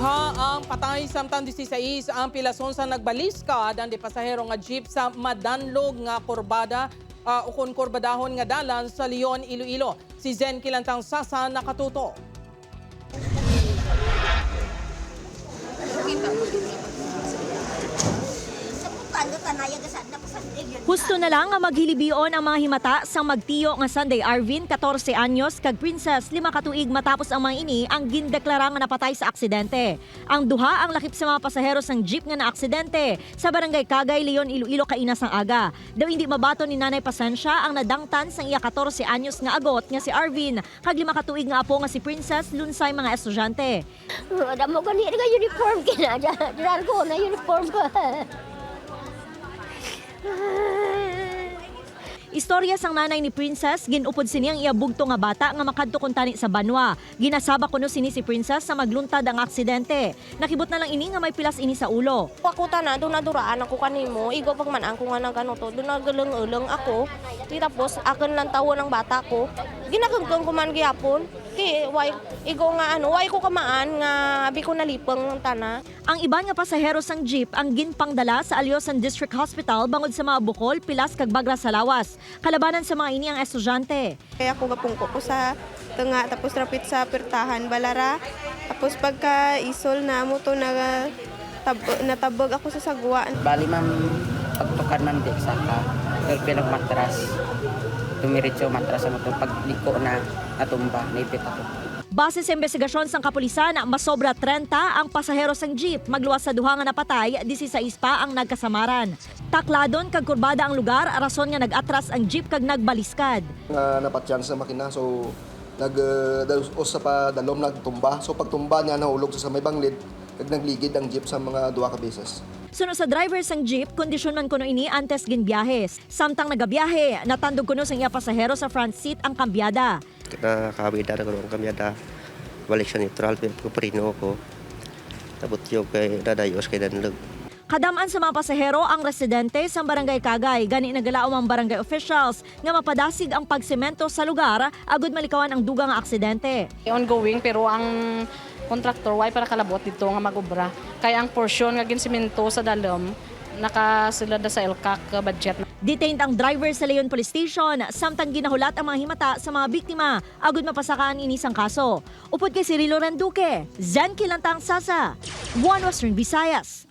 Duha ang patay samtang 16 ang pilason sa nagbaliska dan di pasahero nga jeep sa madanlog nga kurbada uh, ukon kurbadahon nga dalan sa Leon, Iloilo. Si Zen Kilantang Sasa nakatuto. Husto na lang nga maghilibion ang mga himata sang magtiyo nga Sunday Arvin, 14 anyos, kag Princess, lima katuig matapos ang mga ini ang gindeklara nga napatay sa aksidente. Ang duha ang lakip sa mga pasahero sang jeep nga naaksidente sa barangay Kagay, Leon, Iloilo, kaina sang aga. Daw hindi mabato ni Nanay Pasensya ang nadangtan sang iya 14 anyos nga agot nga si Arvin, kag lima katuig nga apo nga si Princess lunsay mga estudyante. Ada mo gani nga uniform kina Diyan ko na uniform Istorya sang nanay ni Princess, ginupod sini ang iabugto nga bata nga makadto kun tani sa banwa. Ginasaba kuno sini si Princess sa magluntad ang aksidente. Nakibot na lang ini nga may pilas ini sa ulo. Ako na, doon na duraan ako kanimo. Igo pag man ko nga ng gano to. Doon na galang-ulang ako. Di tapos, akin lang tawo ng bata ko. Ginagagang ko man. Di, why, igo nga ano, why ko kamaan nga abi ko nalipang ng tana. Ang iba nga pasahero sang jeep ang ginpangdala sa Alyosan District Hospital bangod sa mga bukol, pilas kag bagra sa lawas. Kalabanan sa mga ini ang estudyante. Kaya ako gapungko ko sa tunga tapos rapit sa pertahan balara. Tapos pagka isol na mo to na tab natabog ako sa sagwa. Bali ma'am, pagtukar ma'am di saka. Pero pinagmatras. Tumiritso matras mo to. Pag liko na natumba, naipit ako. Base sa investigasyon sang kapulisan, masobra 30 ang pasahero sang jeep. Magluwas sa duha nga napatay, 16 pa ang nagkasamaran. Takladon kag kurbada ang lugar, rason nga nag-atras ang jeep kag nagbaliskad. nga napatyan sa makina so nag uh, sa pa dalom nagtumba so pagtumba niya nahulog sa may banglid kag nagligid ang jeep sa mga duha ka beses Suno sa driver sang jeep, kondisyon man kuno ini antes ginbiyahe. Samtang nagabiyahe, natandog kuno sang iya pasahero sa front seat ang kambyada. na kabida na karoon kami ada balik sa neutral pero kuprino ko tapos yung kay dadayos kay danlog Kadaman sa mga pasahero ang residente sa barangay Kagay. Gani nagalaom ang barangay officials nga mapadasig ang pagsemento sa lugar agud malikawan ang dugang aksidente. Ongoing, pero ang contractor, why para kalabot dito nga magubra. Kaya ang portion nga ginsimento sa dalom, nakasulad na sa LCAC budget Detained ang driver sa Leon Police Station samtang ginahulat ang mga himata sa mga biktima agud mapasakaan inisang kaso. Upod kay Cirilo Randuque, Zen Kilantang Sasa, One Western Visayas.